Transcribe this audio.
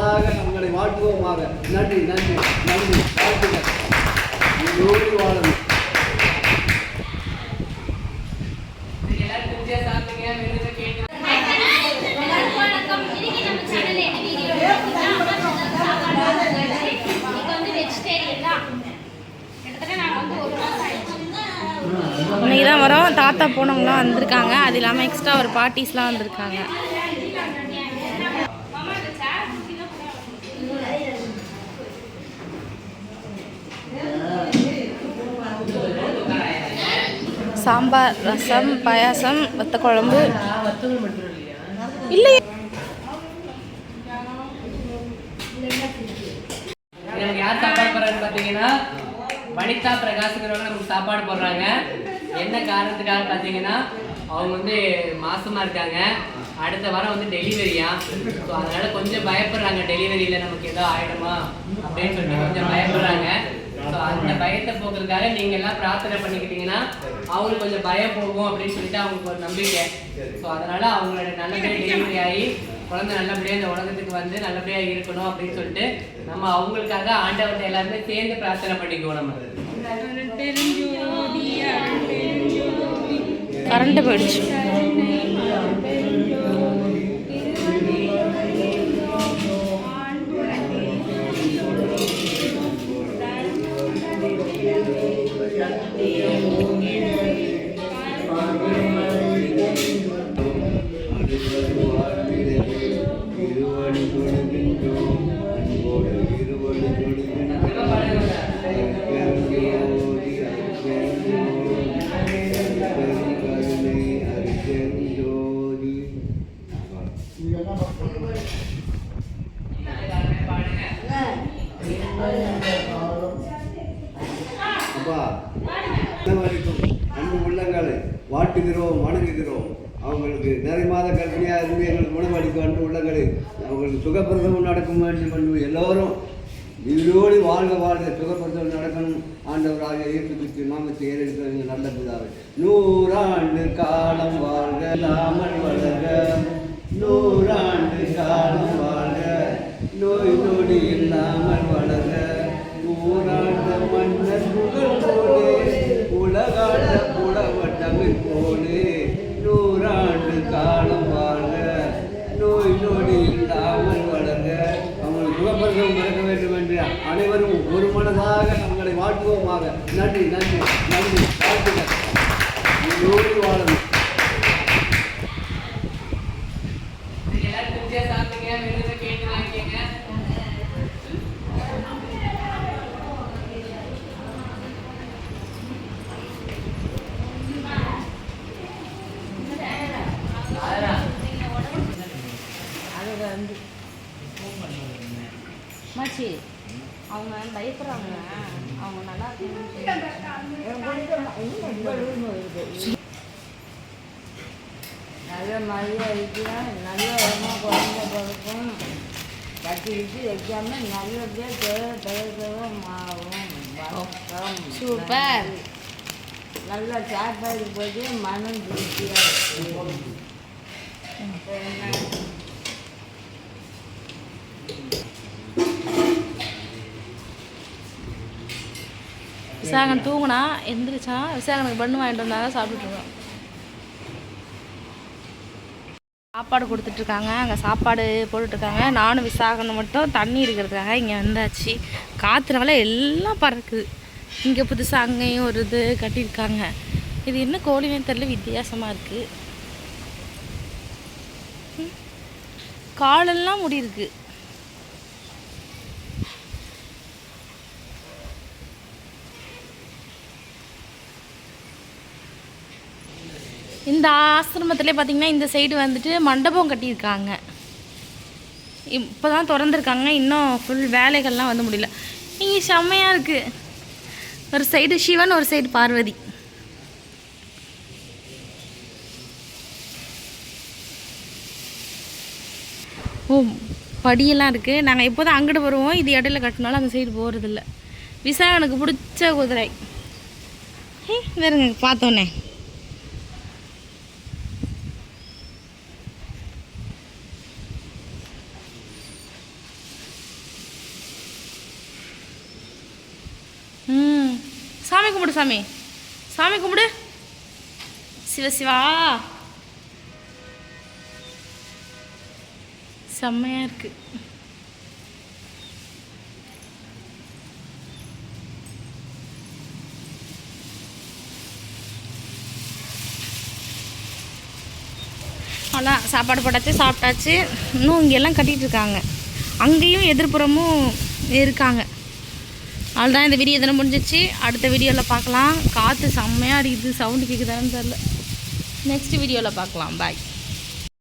மனதாக உங்களை வாழ்த்துவோமாக. நன்றி நன்றி நன்றி. வாழ்த்துக்கள். வாழணும் இன்னைக்கு தான் வரோம். தாத்தா போனவங்களாம் வந்திருக்காங்க. அது இல்லாமல் எக்ஸ்ட்ரா ஒரு பார்ட்டிஸ்லாம் வந்திருக்காங்க. சாம்பார் ரசம் பாயாசம் வத்த குழம்பு இல்லை யார் சாப்பாடு போடுறான்னு பார்த்தீங்கன்னா வனிதா பிரகாஷ்ங்கிறவங்க நமக்கு சாப்பாடு போடுறாங்க. என்ன காரணத்துக்காக பார்த்தீங்கன்னா அவங்க வந்து மாசமா இருக்காங்க. அடுத்த வாரம் வந்து டெலிவரியா? ஸோ அதனால கொஞ்சம் பயப்படுறாங்க. டெலிவரியில் நமக்கு ஏதோ ஆயிடுமா? அப்படின்னு சொல்லிட்டு கொஞ்சம் பயப்படுறாங்க. ஸோ அந்த பயத்தை போக்குறதுக்காக நீங்க எல்லாம் பிரார்த்தனை பண்ணிக்கிட்டீங்கன்னா அவங்களுக்கு கொஞ்சம் பயம் போகும் அப்படின்னு சொல்லிட்டு அவங்களுக்கு ஒரு நம்பிக்கை. ஸோ அதனால அவங்களோட நல்லபடியாக டெலிவரி ஆகி குழந்தை நல்லபடியாக இந்த உலகத்துக்கு வந்து நல்லபடியாக இருக்கணும் அப்படின்னு சொல்லிட்டு நம்ம அவங்களுக்காக ஆண்டவர்கிட்ட எல்லாருமே சேர்ந்து பிரார்த்தனை பண்ணிக்குவோம் நம்ம. கரண்ட் போயிடுச்சு. அப்பா வரைக்கும் அன்பு உள்ளங்களை வாட்டுகிறோம் வணங்குகிறோம். அவங்களுக்கு நிறை மாத கற்பனையாக இருந்து எங்களுக்கு உணவளிக்கும் அன்பு உள்ளங்களை அவங்களுக்கு சுகப்பிரசவம் நடக்கும் வேண்டும் என்று எல்லோரும் இதோடு வாழ்க வாழ்க சுகப்பிரசவம் நடக்கணும். ஆண்டவராக இயேசு கிறிஸ்து நாமத்தை ஏறெடுக்கிற நல்ல பிதாவே நூறாண்டு காலம் வாழ்க இல்லாமல் வளர்க நூறாண்டு காலம் வாழ்க நோய் நொடி இல்லாமல் வளர்க ஊராண்ட மன்னர் புகழ் போலே உலகாண்ட புலவர் தமிழ் போலே நூறாண்டு காலம் வாழ்க நோய் நொடி இல்லாமல் வளர்க அவங்களை சுகப்பிரசவம் நடக்க வேண்டும் என்று அனைவரும் ஒரு மனதாக உங்களை வாழ்த்துவோமாக. நன்றி நன்றி நன்றி. வாழ்த்துக்கள். நீடோடி வாழணும் எல்லாரும் அவங்க பயப்படுறாங்க அவங்க நல்லா நல்ல மழையாக இருக்கலாம் நல்ல இடமா குழந்தை பிறக்கும் கட்டி வச்சு வைக்காம நல்லபடியாக தேவை மாறும் வணக்கம். சூப்பர். நல்ல சாப்பாடு போட்டு மனம் திருப்தியாக இருக்கு விசாகன் தூங்குனா எந்திரிச்சா விசாகனுக்கு பண்ணு வாங்கிட்டு வந்தாங்க சாப்பிட்டுருக்கோம் சாப்பாடு கொடுத்துட்ருக்காங்க அங்கே சாப்பாடு போட்டுட்ருக்காங்க. நானும் விசாகனும் மட்டும் தண்ணி இருக்கிறதுக்காக இங்கே வந்தாச்சு. காற்றுனால எல்லாம் பறக்குது. இங்கே புதுசாக அங்கேயும் ஒரு இது கட்டியிருக்காங்க. இது என்ன கோழினே தெரியல வித்தியாசமாக இருக்குது காலெல்லாம் முடி இந்த ஆசிரமத்திலே பார்த்தீங்கன்னா இந்த சைடு வந்துட்டு மண்டபம் கட்டியிருக்காங்க. இப்போ தான் திறந்துருக்காங்க. இன்னும் ஃபுல் வேலைகள்லாம் வந்து முடியல. இங்கே செம்மையாக இருக்குது ஒரு சைடு சிவன் ஒரு சைடு பார்வதி. ஓ படியெல்லாம் இருக்குது நாங்கள் இப்போ தான் அங்கிட்டு வருவோம். இது இடையில கட்டினாலும் அந்த சைடு போகிறதில்ல விசா எனக்கு பிடிச்ச குதிரை. ஹே இருங்க பார்த்தோன்னே. சாமி கும்பிடு சாமி. சாமி கும்பிடு. சிவ சிவா. செம்மையாக இருக்கு. அதான் சாப்பாடு போட்டாச்சு சாப்பிட்டாச்சு. இன்னும் இங்கெல்லாம் கட்டிகிட்டு இருக்காங்க. அங்கேயும் எதிர்ப்புறமும் இருக்காங்க. அவ்வளோதான் இந்த வீடியோ இதெல்லாம் முடிஞ்சிச்சு. அடுத்த வீடியோவில் பார்க்கலாம். காற்று செம்மையாக அடிக்குது சவுண்டு கேட்குதான்னு தெரில நெக்ஸ்ட் வீடியோவில் பார்க்கலாம். பாய்